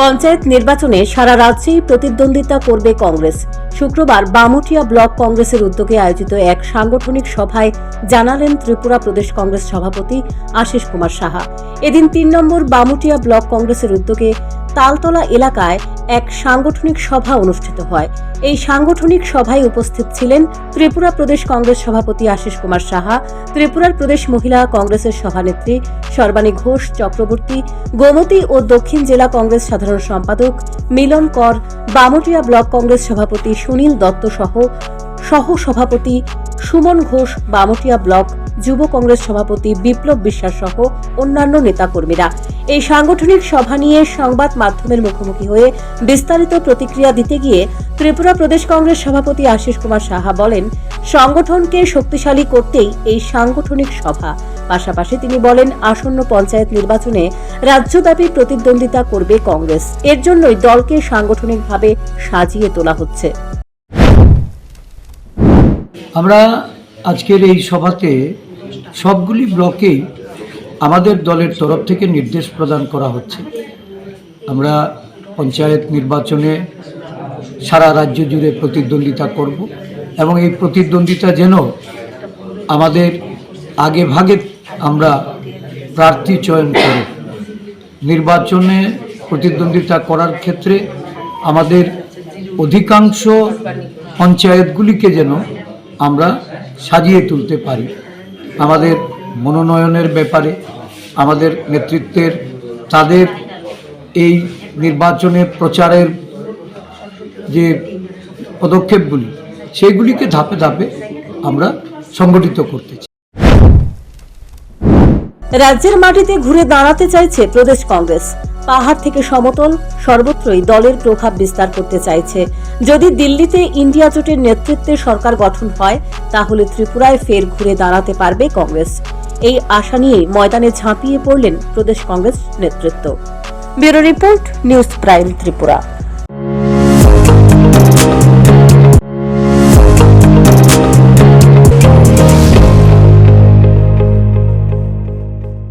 পঞ্চায়েত নির্বাচনে সারা রাজ্যেই প্রতিদ্বন্দ্বিতা করবে কংগ্রেস। শুক্রবার বামুটিয়া ব্লক কংগ্রেসের উদ্যোগে আয়োজিত এক সাংগঠনিক সভায় জানালেন ত্রিপুরা প্রদেশ কংগ্রেস সভাপতি আশিস কুমার সাহা। এদিন তিন নম্বর বামুটিয়া ব্লক কংগ্রেসের উদ্যোগে তালতলা এলাকায় এক সাংগঠনিক সভা অনুষ্ঠিত হয়। এই সাংগঠনিক সভায় উপস্থিত ছিলেন ত্রিপুরা প্রদেশ কংগ্রেস সভাপতি আশিস কুমার সাহা, ত্রিপুরার প্রদেশ মহিলা কংগ্রেসের সভানেত্রী সর্বাণী ঘোষ চক্রবর্তী, গোমতী ও দক্ষিণ জেলা কংগ্রেস সাধারণ সম্পাদক মিলন কর, বামটিয়া ব্লক কংগ্রেস সভাপতি সুনীল দত্ত সহ সহ সভাপতি সুমন ঘোষ, বামটিয়া ব্লক যুব কংগ্রেস সভাপতি বিপ্লব বিশ্বাস সহ অন্যান্য নেতাকর্মীরা। এই সাংগঠনিক সভা নিয়ে সংবাদ মাধ্যমের মুখোমুখি হয়ে বিস্তারিত প্রতিক্রিয়া দিতে গিয়ে ত্রিপুরা প্রদেশ কংগ্রেস সভাপতি আশিস কুমার সাহা বলেন, সংগঠনকে শক্তিশালী করতেই এই সাংগঠনিক সভা। পাশাপাশি তিনি বলেন, আসন্ন পঞ্চায়েত নির্বাচনে রাজ্যব্যাপী প্রতিদ্বন্দ্বিতা করবে কংগ্রেস। এর জন্যই দলকে সাংগঠনিকভাবে সাজিয়ে তোলা হচ্ছে। আমরা আজকের এই সভাতে সবগুলি ব্লকেই আমাদের দলের তরফ থেকে নির্দেশ প্রদান করা হচ্ছে। আমরা পঞ্চায়েত নির্বাচনে সারা রাজ্য জুড়ে প্রতিদ্বন্দ্বিতা করব এবং এই প্রতিদ্বন্দ্বিতা যেন আমাদের আগে ভাগে আমরা প্রার্থী চয়ন করে। নির্বাচনে প্রতিদ্বন্দ্বিতা করার ক্ষেত্রে আমাদের অধিকাংশ পঞ্চায়েতগুলিকে যেন আমরা সাজিয়ে তুলতে পারি। আমাদের মনোনয়নের ব্যাপারে, আমাদের নেতৃত্বের, তাদের এই নির্বাচনে প্রচারের যে পদক্ষেপগুলি সেগুলিকে ধাপে ধাপে আমরা সংগঠিত করতে চাই। রাজ্যের মাটিতে ঘুরে দাঁড়াতে চাইছে প্রদেশ কংগ্রেস। পাহাড় থেকে সমতল, সর্বত্রই দলের প্রভাব বিস্তার করতে চাইছে যদি দিল্লিতে ইন্ডিয়া জোটের নেতৃত্বে সরকার গঠন হয়, তাহলে ত্রিপুরায় ফের ঘুরে দাঁড়াতে পারবে কংগ্রেস। এই আশা নিয়ে ময়দানে ঝাঁপিয়ে পড়লেন প্রদেশ কংগ্রেস নেতৃত্ব। Bureau report, news prime Tripura.